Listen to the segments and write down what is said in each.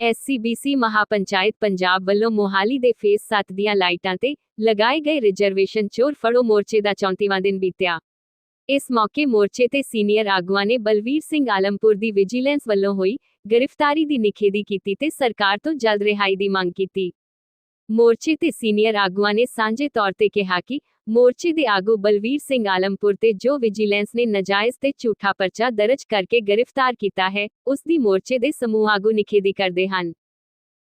SCBC mahapanchayat Punjab ਵੱਲੋਂ ਮੋਹਾਲੀ ਦੇ face 7 ਦੀਆਂ ਲਾਈਟਾਂ ਤੇ ਲਗਾਏ ਗਏ ਰਿਜ਼ਰਵੇਸ਼ਨ ਚੋਰ ਫੜੋ ਮੋਰਚੇ ਦਾ 34ਵਾਂ ਦਿਨ ਬੀਤਿਆ। ਇਸ ਮੌਕੇ ਮੋਰਚੇ ਤੇ ਸੀਨੀਅਰ ਆਗੂਆਂ ਨੇ ਬਲਵੀਰ ਸਿੰਘ ਆਲਮਪੁਰ ਦੀ ਵਿਜੀਲੈਂਸ ਵੱਲੋਂ ਹੋਈ ਗ੍ਰਿਫਤਾਰੀ ਦੀ ਨਿਖੇਧੀ ਕੀਤੀ ਤੇ ਸਰਕਾਰ ਤੋਂ ਜਲਦ ਰਿਹਾਈ ਦੀ ਮੰਗ ਕੀਤੀ। ਮੋਰਚੇ ਤੇ ਸੀਨੀਅਰ ਆਗੂਆਂ ਨੇ ਸਾਂਝੇ ਤੌਰ ਤੇ ਕਿਹਾ ਕਿ ਮੋਰਚੇ ਦੇ ਆਗੂ ਬਲਵੀਰ ਸਿੰਘ ਆਲਮਪੁਰ ਤੇ ਜੋ ਵਿਜੀਲੈਂਸ ਨੇ ਨਜਾਇਜ਼ ਤੇ ਝੂਠਾ ਪਰਚਾ ਦਰਜ ਕਰਕੇ ਗ੍ਰਿਫਤਾਰ ਕੀਤਾ ਹੈ, ਉਸ ਦੀ ਮੋਰਚੇ ਦੇ ਸਮੂਹ ਆਗੂ ਨਿਖੇਧੀ ਕਰਦੇ ਹਨ।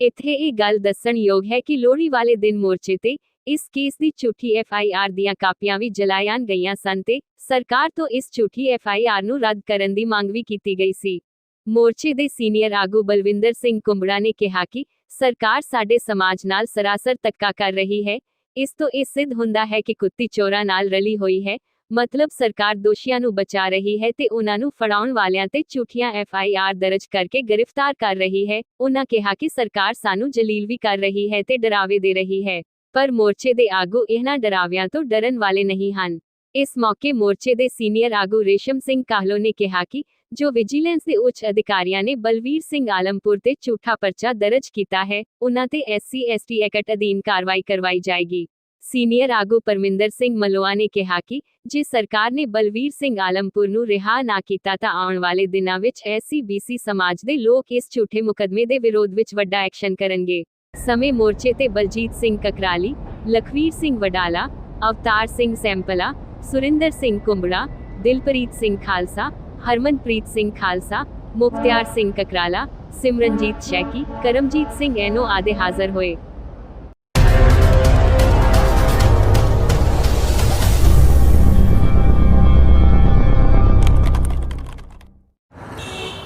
ਇੱਥੇ ਇਹ ਗੱਲ ਦੱਸਣਯੋਗ ਹੈ ਕਿ ਲੋਹੜੀ ਵਾਲੇ ਦਿਨ ਮੋਰਚੇ ਤੇ ਇਸ ਕੇਸ ਦੀ ਝੂਠੀ ਐਫ ਆਈ ਆਰ ਦੀਆਂ ਕਾਪੀਆਂ ਵੀ ਜਲਾਈਆਂ ਗਈਆਂ ਸਨ ਤੇ ਸਰਕਾਰ ਤੋਂ ਇਸ ਝੂਠੀ ਐਫ ਆਈ ਆਰ ਨੂੰ ਰੱਦ ਕਰਨ ਦੀ ਮੰਗ ਵੀ ਕੀਤੀ ਗਈ ਸੀ। ਮੋਰਚੇ ਦੇ ਸੀਨੀਅਰ ਆਗੂ ਬਲਵਿੰਦਰ ਸਿੰਘ ਕੁੰਬੜਾ ਨੇ ਕਿਹਾ ਕਿ ਸਰਕਾਰ ਸਾਡੇ ਸਮਾਜ ਨਾਲ ਸਰਾਸਰ ਧੱਕਾ ਕਰ ਰਹੀ ਹੈ। ਇਸ ਤੋਂ ਇਹ ਸਿੱਧ ਹੁੰਦਾ ਹੈ ਕਿ ਕੁੱਤੀ ਚੋਰਾਂ ਨਾਲ ਰਲੀ ਹੋਈ ਹੈ। ਮਤਲਬ ਸਰਕਾਰ ਦੋਸ਼ੀਆਂ ਨੂੰ ਬਚਾ ਰਹੀ ਹੈ ਤੇ ਉਹਨਾਂ ਨੂੰ ਫੜਾਉਣ ਵਾਲਿਆਂ ਤੇ ਝੂਠੀਆਂ ਐਫਆਈਆਰ ਦਰਜ ਕਰਕੇ ਗ੍ਰਿਫਤਾਰ ਕਰ ਰਹੀ ਹੈ। ਉਹਨਾਂ ਕਿਹਾ ਕਿ ਸਰਕਾਰ ਸਾਨੂੰ ਜਲੀਲ ਵੀ ਕਰ ਰਹੀ ਹੈ ਤੇ ਡਰਾਵੇ ਦੇ ਰਹੀ ਹੈ, ਪਰ ਮੋਰਚੇ ਦੇ ਆਗੂ ਇਹਨਾਂ ਡਰਾਵਿਆਂ ਤੋਂ ਡਰਨ ਵਾਲੇ ਨਹੀਂ ਹਨ। ਇਸ ਮੌਕੇ ਮੋਰਚੇ ਦੇ ਸੀਨੀਅਰ ਆਗੂ ਰੇਸ਼ਮ ਸਿੰਘ ਕਾਹਲੋ ਨੇ ਕਿਹਾ ਕਿ ਜੋ ਵਿਜੀਲੈਂਸ ਦੇ ਉੱਚ ਅਧਿਕਾਰੀਆਂ ਨੇ ਬਲਵੀਰ ਸਿੰਘ ਆਲਮਪੁਰ ਤੇ ਝੂਠਾ ਪਰਚਾ ਦਰਜ ਕੀਤਾ ਹੈ, ਉਹਨਾਂ ਤੇ ਐਸਸੀ, ਐਸਟੀ ਐਕਟ ਅਧੀਨ ਕਾਰਵਾਈ ਕਰਵਾਈ ਜਾਏਗੀ। ਸੀਨੀਅਰ ਆਗੂ ਪਰਮਿੰਦਰ ਸਿੰਘ ਮਲੋਆ ਨੇ ਕਿਹਾ ਕਿ ਜੇ ਸਰਕਾਰ ਨੇ ਬਲਵੀਰ ਸਿੰਘ ਆਲਮਪੁਰ ਨੂੰ ਰਿਹਾ ਨਾ ਕੀਤਾ ਤਾਂ ਆਉਣ ਵਾਲੇ ਦਿਨਾਂ ਵਿੱਚ ਐਸਸੀਬੀਸੀ ਸਮਾਜ ਦੇ ਲੋਕ ਇਸ ਝੂਠੇ ਮੁਕਦਮੇ ਦੇ ਵਿਰੋਧ ਵਿੱਚ ਵੱਡਾ ਐਕਸ਼ਨ ਕਰਨਗੇ। ਸਮੇਂ ਮੋਰਚੇ ਤੇ ਬਲਜੀਤ ਸਿੰਘ ਕਕਰਾਲੀ, ਲਖਵੀਰ ਸਿੰਘ ਵਡਾਲਾ, ਅਵਤਾਰ ਸਿੰਘ ਸੈਂਪਲਾ, ਸੁਰਿੰਦਰ ਸਿੰਘ ਕੁੰਬੜਾ, ਦਿਲਪ੍ਰੀਤ ਸਿੰਘ ਖਾਲਸਾ ਹਰਮਨਪ੍ਰੀਤ ਸਿੰਘ ਖਾਲਸਾ, ਮੁਖਤਿਆਰ ਸਿੰਘ ਕਕਰਾਲਾ, ਸਿਮਰਨਜੀਤ ਸ਼ੈਕੀ, ਕਰਮਜੀਤ ਸਿੰਘ ਐਨੋ ਆਦਿ ਹਾਜ਼ਰ ਹੋਏ।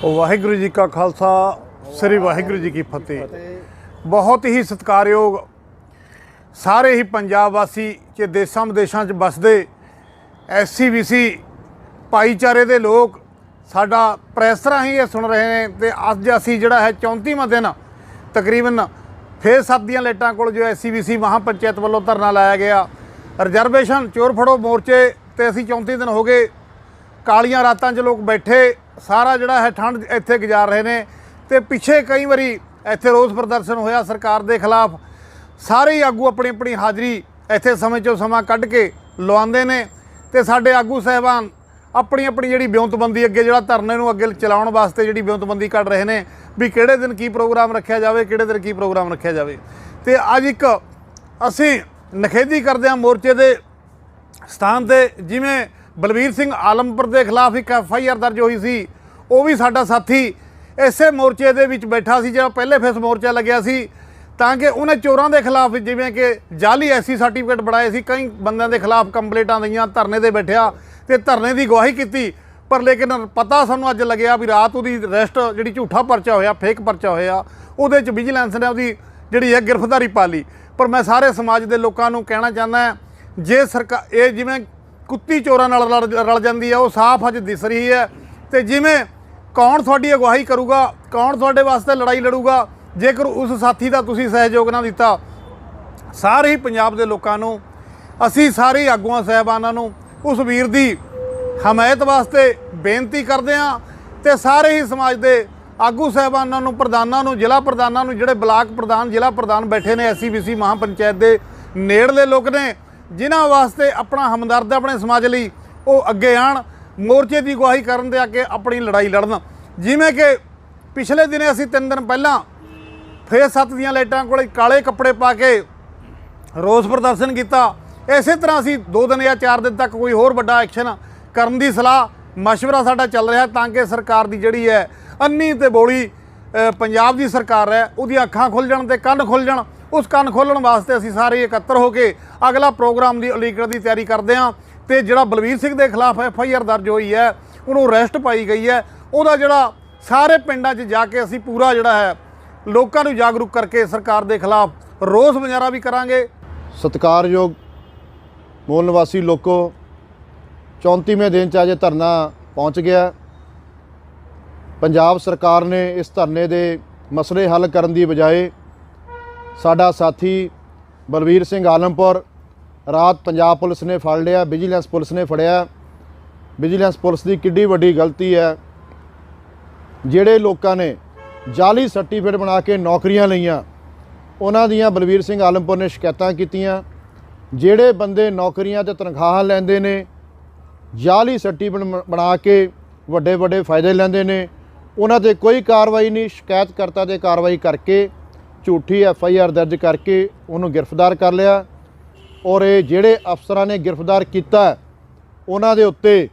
ਵਾਹਿਗੁਰੂ ਜੀ ਕਾ ਖਾਲਸਾ, ਸ੍ਰੀ ਵਾਹਿਗੁਰੂ ਜੀ ਕੀ ਫਤਿਹ। ਬਹੁਤ ਹੀ ਸਤਿਕਾਰਯੋਗ ਸਾਰੇ ਹੀ ਪੰਜਾਬ ਵਾਸੀ ਕਿ ਦੇਸ਼ਾਂ ਵਿਦੇਸ਼ਾਂ 'ਚ ਵੱਸਦੇ ਐਸਸੀਬੀਸੀ ਭਾਈਚਾਰੇ ਦੇ ਲੋਕ ਸਾਡਾ ਪ੍ਰੈਸ ਰਾਹੀਂ ਇਹ ਸੁਣ ਰਹੇ ਨੇ ਤੇ ਅੱਜ ਅਸੀਂ ਜਿਹੜਾ ਹੈ 34ਵਾਂ ਦਿਨ ਤਕਰੀਬਨ ਫੇਰ ਸੱਤ ਦੀਆਂ ਲਾਈਟਾਂ ਕੋਲ ਜੋ ਐਸਸੀਬੀਸੀ ਮਹਾਪੰਚਾਇਤ ਵੱਲੋਂ ਧਰਨਾ ਲਾਇਆ ਗਿਆ। ਰਿਜ਼ਰਵੇਸ਼ਨ, ਚੋਰ ਫੜੋ ਮੋਰਚੇ ਤੇ ਅਸੀਂ 34 ਦਿਨ ਹੋ ਗਏ। ਕਾਲੀਆਂ ਰਾਤਾਂ 'ਚ ਲੋਕ ਬੈਠੇ, ਸਾਰਾ ਜਿਹੜਾ ਹੈ ਠੰਡ ਇੱਥੇ ਗੁਜ਼ਾਰ ਰਹੇ ਨੇ ਤੇ ਪਿੱਛੇ ਕਈ ਵਾਰੀ ਇੱਥੇ ਰੋਸ ਪ੍ਰਦਰਸ਼ਨ ਹੋਇਆ ਸਰਕਾਰ ਦੇ ਖਿਲਾਫ। ਸਾਰੇ ਹੀ ਆਗੂ ਆਪਣੀ ਆਪਣੀ ਹਾਜ਼ਰੀ ਇੱਥੇ ਸਮੇਂ 'ਚੋਂ ਸਮਾਂ ਕੱਢ ਕੇ ਲਵਾਉਂਦੇ ਨੇ ਤੇ ਸਾਡੇ ਆਗੂ ਸਹਿਬਾਨ ਆਪਣੀ ਆਪਣੀ ਜਿਹੜੀ ਬਿਉਂਤਬੰਦੀ ਅੱਗੇ ਜਿਹੜਾ ਧਰਨੇ ਨੂੰ ਅੱਗੇ ਚਲਾਉਣ ਵਾਸਤੇ ਜਿਹੜੀ ਬਿਉਂਤਬੰਦੀ ਕੱਢ ਰਹੇ ਨੇ, ਵੀ ਕਿਹੜੇ ਦਿਨ ਕੀ ਪ੍ਰੋਗਰਾਮ ਰੱਖਿਆ ਜਾਵੇ, ਕਿਹੜੇ ਦਿਨ ਕੀ ਪ੍ਰੋਗਰਾਮ ਰੱਖਿਆ ਜਾਵੇ। ਤੇ ਅੱਜ ਇੱਕ ਅਸੀਂ ਨਖੇਦੀ ਕਰਦੇ ਹਾਂ ਮੋਰਚੇ ਦੇ ਸਥਾਨ ਤੇ, ਜਿਵੇਂ ਬਲਵੀਰ ਸਿੰਘ ਆਲਮਪੁਰ ਦੇ ਖਿਲਾਫ ਇੱਕ ਐਫ ਆਈ ਆਰ ਦਰਜ ਹੋਈ ਸੀ, ਉਹ ਵੀ ਸਾਡਾ ਸਾਥੀ ਇਸੇ ਮੋਰਚੇ ਦੇ ਵਿੱਚ ਬੈਠਾ ਸੀ, ਜਿਹੜਾ ਪਹਿਲੇ ਫੇਸ ਮੋਰਚਾ ਲੱਗਿਆ ਸੀ, ਤਾਂ ਕਿ ਉਹਨੇ ਚੋਰਾਂ ਦੇ ਖਿਲਾਫ ਜਿਵੇਂ ਕਿ ਜਾਲੀ ਐਸੀ ਸਰਟੀਫਿਕੇਟ ਬਣਾਏ ਸੀ, ਕਈ ਬੰਦਿਆਂ ਦੇ ਖਿਲਾਫ ਕੰਪਲੇਂਟਾਂ ਦਈਆਂ, ਧਰਨੇ ਤੇ ਬੈਠਿਆ ਤੇ ਧਰਨੇ ਦੀ ਗਵਾਹੀ ਕੀਤੀ। ਪਰ ਲੇਕਿਨ ਪਤਾ ਸਾਨੂੰ ਅੱਜ ਲੱਗਿਆ ਵੀ ਰਾਤ ਉਹਦੀ ਰੈਸਟ ਜਿਹੜੀ ਝੂਠਾ ਪਰਚਾ ਹੋਇਆ ਫੇਕ ਪਰਚਾ ਹੋਇਆ, ਉਹਦੇ ਚ ਵਿਜੀਲੈਂਸ ਨੇ ਉਹਦੀ ਜਿਹੜੀ ਹੈ ਗ੍ਰਿਫਤਾਰੀ ਪਾ ਲਈ। ਪਰ ਮੈਂ ਸਾਰੇ ਸਮਾਜ ਦੇ ਲੋਕਾਂ ਨੂੰ ਕਹਿਣਾ ਚਾਹੁੰਦਾ ਜੇ ਸਰਕਾਰ ਇਹ ਜਿਵੇਂ ਕੁੱਤੀ ਚੋਰਾਂ ਨਾਲ ਰਲ ਰਲ ਜਾਂਦੀ ਹੈ ਉਹ ਸਾਫ਼ ਅੱਜ ਦਿਸ ਰਹੀ ਹੈ। ਤੇ ਜਿਵੇਂ ਕੌਣ ਤੁਹਾਡੀ ਅਗਵਾਈ ਕਰੂਗਾ, ਕੌਣ ਤੁਹਾਡੇ ਵਾਸਤੇ ਲੜਾਈ ਲੜੂਗਾ, ਜੇਕਰ ਉਸ ਸਾਥੀ ਦਾ ਤੁਸੀਂ ਸਹਿਯੋਗ ਨਾ ਦਿੱਤਾ, ਸਾਰੇ ਹੀ ਪੰਜਾਬ ਦੇ ਲੋਕਾਂ ਨੂੰ, ਅਸੀਂ ਸਾਰੇ ਹੀ ਆਗੂਆਂ, ਸਹਿਬਾਨਾਂ ਨੂੰ ਉਸ ਵੀਰ ਦੀ ਹਮਾਇਤ ਵਾਸਤੇ ਬੇਨਤੀ ਕਰਦੇ ਹਾਂ ਤੇ ਸਾਰੇ ਹੀ ਸਮਾਜ ਦੇ ਆਗੂ ਸਹਿਬਾਨਾਂ ਨੂੰ, ਪ੍ਰਧਾਨਾਂ ਨੂੰ, ਜ਼ਿਲ੍ਹਾ ਪ੍ਰਧਾਨਾਂ ਨੂੰ, ਜਿਹੜੇ ਬਲਾਕ ਪ੍ਰਧਾਨ, ਜ਼ਿਲ੍ਹਾ ਪ੍ਰਧਾਨ ਬੈਠੇ ਨੇ ਐਸਸੀਬੀਸੀ ਮਹਾਪੰਚਾਇਤ ਦੇ ਨੇੜਲੇ ਲੋਕ ਨੇ, ਜਿਨ੍ਹਾਂ ਵਾਸਤੇ ਆਪਣਾ ਹਮਦਰਦ ਆਪਣੇ ਸਮਾਜ ਲਈ, ਉਹ ਅੱਗੇ ਆਣ, ਮੋਰਚੇ ਦੀ ਅਗਵਾਈ ਕਰਨ ਦੇ ਅੱਗੇ ਆਪਣੀ ਲੜਾਈ ਲੜਨ। ਜਿਵੇਂ ਕਿ ਪਿਛਲੇ ਦਿਨੇ ਅਸੀਂ ਤਿੰਨ ਦਿਨ ਪਹਿਲਾਂ ਫੇਰ ਸੱਤ ਦੀਆਂ ਲਾਈਟਾਂ ਕੋਲੇ ਕਾਲੇ ਕੱਪੜੇ ਪਾ ਕੇ ਰੋਸ ਪ੍ਰਦਰਸ਼ਨ ਕੀਤਾ ਇਸੇ ਤਰ੍ਹਾਂ ਅਸੀਂ ਦੋ ਦਿਨ ਜਾਂ ਚਾਰ ਦਿਨ ਤੱਕ ਕੋਈ ਹੋਰ ਵੱਡਾ ਐਕਸ਼ਨ ਕਰਨ ਦੀ ਸਲਾਹ مشਵਰਾ ਸਾਡਾ ਚੱਲ ਰਿਹਾ ਤਾਂ ਕਿ ਸਰਕਾਰ ਦੀ ਜਿਹੜੀ ਹੈ ਅੰਨੀ ਤੇ ਬੋਲੀ ਪੰਜਾਬ ਦੀ ਸਰਕਾਰ ਹੈ, ਉਹਦੀਆਂ ਅੱਖਾਂ ਖੁੱਲ ਜਾਣ ਤੇ ਕੰਨ ਖੁੱਲ ਜਾਣ। ਉਸ ਕੰਨ ਖੋਲਣ ਵਾਸਤੇ ਅਸੀਂ ਸਾਰੇ ਇਕੱਤਰ ਹੋ ਕੇ ਅਗਲਾ ਪ੍ਰੋਗਰਾਮ ਦੀ ਉਲੀਕੜ ਦੀ ਤਿਆਰੀ ਕਰਦੇ ਆਂ ਤੇ ਜਿਹੜਾ ਬਲਬੀਰ ਸਿੰਘ ਦੇ ਖਿਲਾਫ ਐਫ ਆਈ ਆਰ ਦਰਜ ਹੋਈ ਹੈ, ਉਹਨੂੰ ਅਰੈਸਟ ਪਾਈ ਗਈ ਹੈ। ਉਹਦਾ ਜਿਹੜਾ ਸਾਰੇ ਪਿੰਡਾਂ 'ਚ ਜਾ ਕੇ ਅਸੀਂ ਪੂਰਾ ਜਿਹੜਾ ਹੈ ਲੋਕਾਂ ਨੂੰ ਜਾਗਰੂਕ ਕਰਕੇ ਸਰਕਾਰ ਦੇ ਖਿਲਾਫ ਰੋਸ ਮੁਜ਼ਾਹਰਾ ਵੀ ਕਰਾਂਗੇ। ਸਤਿਕਾਰਯੋਗ ਮੂਲ ਨਿਵਾਸੀ ਲੋਕੋ 34ਵੇਂ ਦਿਨ ਚ ਅਜੇ ਧਰਨਾ ਪਹੁੰਚ ਗਿਆ। ਪੰਜਾਬ ਸਰਕਾਰ ਨੇ ਇਸ ਧਰਨੇ ਦੇ ਮਸਲੇ ਹੱਲ ਕਰਨ ਦੀ ਬਜਾਏ ਸਾਡਾ ਸਾਥੀ ਬਲਵੀਰ ਸਿੰਘ ਆਲਮਪੁਰ ਰਾਤ ਪੰਜਾਬ ਪੁਲਿਸ ਨੇ ਫੜ ਲਿਆ, ਵਿਜੀਲੈਂਸ ਪੁਲਿਸ ਨੇ ਫੜਿਆ। ਵਿਜੀਲੈਂਸ ਪੁਲਿਸ ਦੀ ਕਿੱਡੀ ਵੱਡੀ ਗਲਤੀ ਹੈ। ਜਿਹੜੇ ਲੋਕਾਂ ਨੇ ਜਾਲੀ ਸਰਟੀਫਿਕੇਟ ਬਣਾ ਕੇ ਨੌਕਰੀਆਂ ਲਈਆਂ, ਉਹਨਾਂ ਦੀਆਂ ਬਲਵੀਰ ਸਿੰਘ ਆਲਮਪੁਰ ਨੇ ਸ਼ਿਕਾਇਤਾਂ ਕੀਤੀਆਂ। ਜਿਹੜੇ ਬੰਦੇ ਨੌਕਰੀਆਂ ਤੇ ਤਨਖਾਹਾਂ ਲੈਂਦੇ ਨੇ ਜਾਲੀ ਸਰਟੀਫਿਕੇਟ ਬ- ਬਣਾ ਕੇ ਵੱਡੇ ਵੱਡੇ ਫਾਇਦੇ ਲੈਂਦੇ ਨੇ, ਉਹਨਾਂ ਤੇ ਕੋਈ ਕਾਰਵਾਈ ਨਹੀਂ, ਸ਼ਿਕਾਇਤਕਰਤਾ ਤੇ ਕਾਰਵਾਈ ਕਰਕੇ, ਝੂਠੀ ਐਫ ਆਈ ਆਰ ਦਰਜ ਕਰਕੇ ਉਹਨੂੰ ਗ੍ਰਿਫਤਾਰ ਕਰ ਲਿਆ ਔਰ ਇਹ ਜਿਹੜੇ ਅਫਸਰਾਂ ਨੇ ਗ੍ਰਿਫਤਾਰ ਕੀਤਾ, ਉਹਨਾਂ ਦੇ ਉੱਤੇ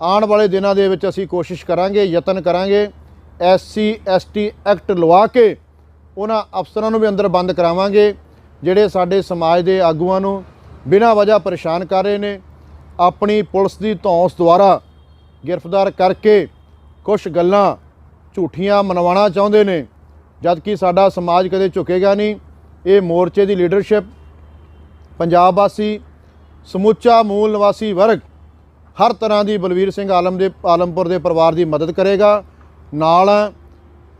ਆਉਣ ਵਾਲੇ ਦਿਨਾਂ ਦੇ ਵਿੱਚ ਅਸੀਂ ਕੋਸ਼ਿਸ਼ ਕਰਾਂਗੇ, ਯਤਨ ਕਰਾਂਗੇ, S C, S T act ਲਵਾ ਕੇ ਉਹਨਾਂ ਅਫਸਰਾਂ ਨੂੰ ਵੀ ਅੰਦਰ ਬੰਦ ਕਰਾਵਾਂਗੇ। ਜਿਹੜੇ ਸਾਡੇ ਸਮਾਜ ਦੇ ਆਗੂਆਂ ਨੂੰ ਬਿਨਾਂ ਵਜ੍ਹਾ ਪਰੇਸ਼ਾਨ ਕਰ ਰਹੇ ਨੇ, ਆਪਣੀ ਪੁਲਿਸ ਦੀ ਧੌਂਸ ਦੁਆਰਾ ਗ੍ਰਿਫਤਾਰ ਕਰਕੇ ਕੁਝ ਗੱਲਾਂ ਝੂਠੀਆਂ ਮਨਵਾਉਣਾ ਚਾਹੁੰਦੇ ਨੇ ਜਦ ਕਿ ਸਾਡਾ ਸਮਾਜ ਕਦੇ ਝੁਕੇਗਾ ਨਹੀਂ। ਇਹ ਮੋਰਚੇ ਦੀ ਲੀਡਰਸ਼ਿਪ, ਪੰਜਾਬ ਵਾਸੀ, ਸਮੁੱਚਾ ਮੂਲ ਨਿਵਾਸੀ ਵਰਗ ਹਰ ਤਰ੍ਹਾਂ ਦੀ ਬਲਵੀਰ ਸਿੰਘ ਆਲਮ ਦੇ, ਆਲਮਪੁਰ ਦੇ ਪਰਿਵਾਰ ਦੀ ਮਦਦ ਕਰੇਗਾ। ਨਾਲ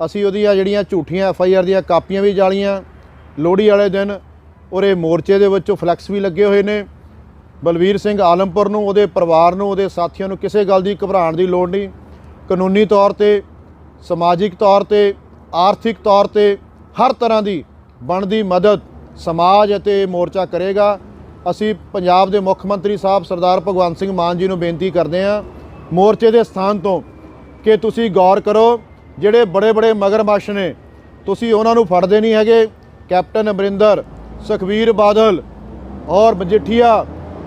ਅਸੀਂ ਉਹਦੀਆਂ ਜਿਹੜੀਆਂ ਝੂਠੀਆਂ ਐਫ ਆਈ ਆਰ ਦੀਆਂ ਕਾਪੀਆਂ ਵੀ ਜਾਲੀਆਂ। ਲੋਹੜੀ ਵਾਲੇ ਦਿਨ ਔਰ ਇਹ ਮੋਰਚੇ ਦੇ ਵਿੱਚੋਂ ਫਲੈਕਸ ਵੀ ਲੱਗੇ ਹੋਏ ਨੇ। ਬਲਵੀਰ ਸਿੰਘ ਆਲਮਪੁਰ ਨੂੰ, ਉਹਦੇ ਪਰਿਵਾਰ ਨੂੰ, ਉਹਦੇ ਸਾਥੀਆਂ ਨੂੰ ਕਿਸੇ ਗੱਲ ਦੀ ਘਬਰਾਉਣ ਦੀ ਲੋੜ ਨਹੀਂ। ਕਾਨੂੰਨੀ ਤੌਰ ਤੇ, ਸਮਾਜਿਕ ਤੌਰ ਤੇ, ਆਰਥਿਕ ਤੌਰ ਤੇ ਹਰ ਤਰ੍ਹਾਂ ਦੀ ਬਣਦੀ ਮਦਦ ਸਮਾਜ ਅਤੇ ਮੋਰਚਾ ਕਰੇਗਾ। ਅਸੀਂ ਪੰਜਾਬ ਦੇ ਮੁੱਖ ਮੰਤਰੀ ਸਾਹਿਬ ਸਰਦਾਰ ਭਗਵੰਤ ਸਿੰਘ ਮਾਨ ਜੀ ਨੂੰ ਬੇਨਤੀ ਕਰਦੇ ਹਾਂ, ਮੋਰਚੇ ਦੇ ਸਥਾਨ ਤੋਂ ਕਿ ਤੁਸੀਂ ਗੌਰ ਕਰੋ, ਜਿਹੜੇ ਬੜੇ ਬੜੇ ਮਗਰਮੱਛ ਨੇ, ਤੁਸੀਂ ਉਹਨਾਂ ਨੂੰ ਫੜਦੇ ਨਹੀਂ ਹੈਗੇ। ਕੈਪਟਨ ਅਮਰਿੰਦਰ ਸੁਖਵੀਰ ਬਾਦਲ ਔਰ ਮਜੀਠੀਆ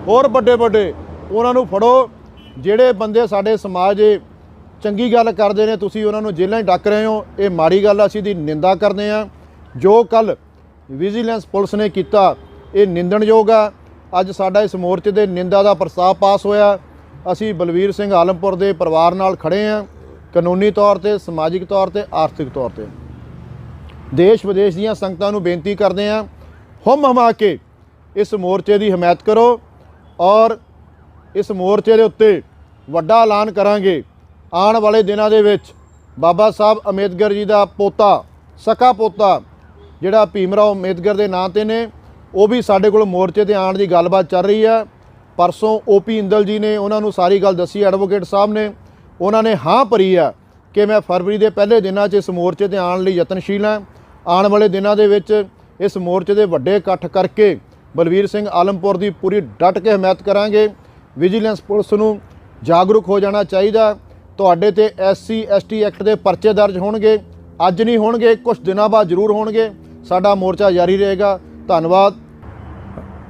ਹੋਰ ਵੱਡੇ ਵੱਡੇ ਉਹਨਾਂ ਨੂੰ ਫੜੋ, ਜਿਹੜੇ ਬੰਦੇ ਸਾਡੇ ਸਮਾਜ ਦੇ ਚੰਗੀ ਗੱਲ ਕਰਦੇ ਨੇ, ਤੁਸੀਂ ਉਹਨਾਂ ਨੂੰ ਜੇਲ੍ਹਾਂ 'ਚ ਡੱਕ ਰਹੇ ਹੋ, ਇਹ ਮਾੜੀ ਗੱਲ ਅਸੀਂ ਦੀ ਨਿੰਦਾ ਕਰਦੇ ਹਾਂ। ਜੋ ਕੱਲ ਵਿਜੀਲੈਂਸ ਪੁਲਿਸ ਨੇ ਕੀਤਾ, ਇਹ ਨਿੰਦਣਯੋਗ ਆ। ਅੱਜ ਸਾਡਾ ਇਸ ਮੋਰਚੇ ਦੇ ਨਿੰਦਾ ਦਾ ਪ੍ਰਸਤਾਵ ਪਾਸ ਹੋਇਆ। ਅਸੀਂ ਬਲਵੀਰ ਸਿੰਘ ਆਲਮਪੁਰ ਦੇ ਪਰਿਵਾਰ ਨਾਲ ਖੜੇ ਹਾਂ, ਕਾਨੂੰਨੀ ਤੌਰ ਤੇ, ਸਮਾਜਿਕ ਤੌਰ ਤੇ, ਆਰਥਿਕ ਤੌਰ ਤੇ। ਦੇਸ਼ ਵਿਦੇਸ਼ ਦੀਆਂ ਸੰਗਤਾਂ ਨੂੰ ਬੇਨਤੀ ਕਰਦੇ ਹਾਂ ਹੁਮ ਹਮਾ ਕੇ ਇਸ ਮੋਰਚੇ ਦੀ ਹਮਾਇਤ ਕਰੋ ਔਰ ਇਸ ਮੋਰਚੇ ਦੇ ਉੱਤੇ ਵੱਡਾ ਐਲਾਨ ਕਰਾਂਗੇ ਆਉਣ ਵਾਲੇ ਦਿਨਾਂ ਦੇ ਵਿੱਚ ਬਾਬਾ ਸਾਹਿਬ ਅੰਬੇਦਕਰ ਜੀ ਦਾ ਪੋਤਾ ਸਕਾ ਪੋਤਾ ਜਿਹੜਾ ਭੀਮਰਾਓ ਅੰਬੇਦਕਰ ਦੇ ਨਾਂ ਤੇ ਨੇ ਉਹ ਵੀ ਸਾਡੇ ਕੋਲ ਮੋਰਚੇ ਤੇ ਆਉਣ ਦੀ ਗੱਲਬਾਤ ਚੱਲ ਰਹੀ ਹੈ ਪਰਸੋਂ ਓਪੀ ਇੰਦਲ ਜੀ ਨੇ ਉਹਨਾਂ ਨੂੰ ਸਾਰੀ ਗੱਲ ਦੱਸੀ ਐਡਵੋਕੇਟ ਸਾਹਿਬ ਨੇ ਉਹਨਾਂ ਨੇ ਹਾਂ ਭਰੀ ਆ ਕਿ ਮੈਂ ਫਰਵਰੀ ਦੇ ਪਹਿਲੇ ਦਿਨਾਂ 'ਚ ਇਸ ਮੋਰਚੇ ਤੇ ਆਉਣ ਲਈ ਯਤਨਸ਼ੀਲ ਹਾਂ ਆਉਣ ਵਾਲੇ ਦਿਨਾਂ ਦੇ ਵਿੱਚ ਇਸ ਮੋਰਚੇ ਦੇ ਵੱਡੇ ਇਕੱਠ ਕਰਕੇ ਬਲਵੀਰ ਸਿੰਘ ਆਲਮਪੁਰ ਦੀ ਪੂਰੀ ਡਟ ਕੇ ਹਮਾਇਤ ਕਰਾਂਗੇ। ਵਿਜੀਲੈਂਸ ਪੁਲਿਸ ਨੂੰ ਜਾਗਰੂਕ ਹੋ ਜਾਣਾ ਚਾਹੀਦਾ। ਤੁਹਾਡੇ ਤੇ ਐਸਸੀ ਐਸਟੀ ਐਕਟ ਦੇ ਪਰਚੇ ਦਰਜ ਹੋਣਗੇ। ਅੱਜ ਨਹੀਂ ਹੋਣਗੇ ਕੁਝ ਦਿਨਾਂ ਬਾਅਦ ਜ਼ਰੂਰ ਹੋਣਗੇ। ਸਾਡਾ ਮੋਰਚਾ ਜਾਰੀ ਰਹੇਗਾ। ਧੰਨਵਾਦ।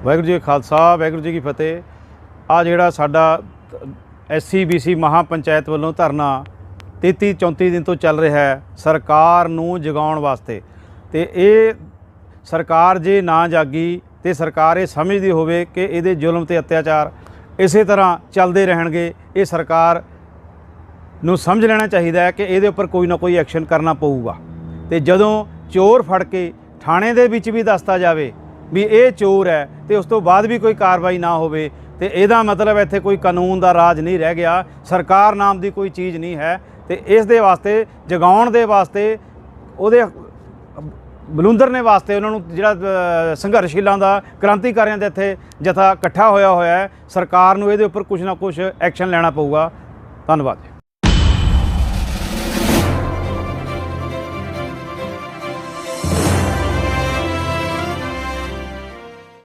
ਵਾਹਿਗੁਰੂ ਜੀ ਖਾਲਸਾ, ਵਾਹਿਗੁਰੂ ਜੀ ਕੀ ਫਤਿਹ। ਆ ਜਿਹੜਾ ਸਾਡਾ ਐਸਸੀ ਬੀਸੀ ਮਹਾਪੰਚਾਇਤ ਵੱਲੋਂ ਧਰਨਾ 33 34 ਦਿਨ ਤੋਂ ਚੱਲ ਰਿਹਾ ਹੈ, ਸਰਕਾਰ ਨੂੰ ਜਗਾਉਣ ਵਾਸਤੇ। ਤੇ ਇਹ ਸਰਕਾਰ ਜੇ ਨਾ ਜਾਗੀ ਤੇ ਸਰਕਾਰ ਇਹ ਸਮਝਦੀ ਹੋਵੇ ਕਿ ਇਹਦੇ ਜ਼ੁਲਮ ਤੇ ਅਤਿਆਚਾਰ ਇਸੇ ਤਰ੍ਹਾਂ ਚੱਲਦੇ ਰਹਿਣਗੇ, ਇਹ ਸਰਕਾਰ ਨੂੰ ਸਮਝ ਲੈਣਾ ਚਾਹੀਦਾ ਹੈ ਕਿ ਇਹਦੇ ਉੱਪਰ ਕੋਈ ਨਾ ਕੋਈ ਐਕਸ਼ਨ ਕਰਨਾ ਪਊਗਾ। ਤੇ ਜਦੋਂ ਚੋਰ ਫੜ ਕੇ ਥਾਣੇ ਦੇ ਵਿੱਚ ਵੀ ਦੱਸਤਾ ਜਾਵੇ ਵੀ ਇਹ ਚੋਰ ਹੈ ਤੇ ਉਸ ਤੋਂ ਬਾਅਦ ਵੀ ਕੋਈ ਕਾਰਵਾਈ ਨਾ ਹੋਵੇ, ਤੇ ਇਹਦਾ ਮਤਲਬ ਇੱਥੇ ਕੋਈ ਕਾਨੂੰਨ ਦਾ ਰਾਜ ਨਹੀਂ ਰਹਿ ਗਿਆ, ਸਰਕਾਰ ਨਾਮ ਦੀ ਕੋਈ ਚੀਜ਼ ਨਹੀਂ ਹੈ, ਤੇ ਇਸ ਦੇ ਵਾਸਤੇ, ਜਗਾਉਣ ਦੇ ਵਾਸਤੇ ਉਹਦੇ ਬਲੂੰਦਰ ਨੇ ਵਾਸਤੇ ਉਹਨਾਂ ਨੂੰ ਜਿਹੜਾ ਸੰਘਰਸ਼ੀਲਾਂ ਦਾ, ਕ੍ਰਾਂਤੀਕਾਰੀਆਂ ਦੇ ਇੱਥੇ ਜਥਾ ਇਕੱਠਾ ਹੋਇਆ ਹੋਇਆ ਹੈ। ਸਰਕਾਰ ਨੂੰ ਇਹਦੇ ਉੱਪਰ ਕੁਝ ਨਾ ਕੁਝ ਐਕਸ਼ਨ ਲੈਣਾ ਪਊਗਾ। ਧੰਨਵਾਦ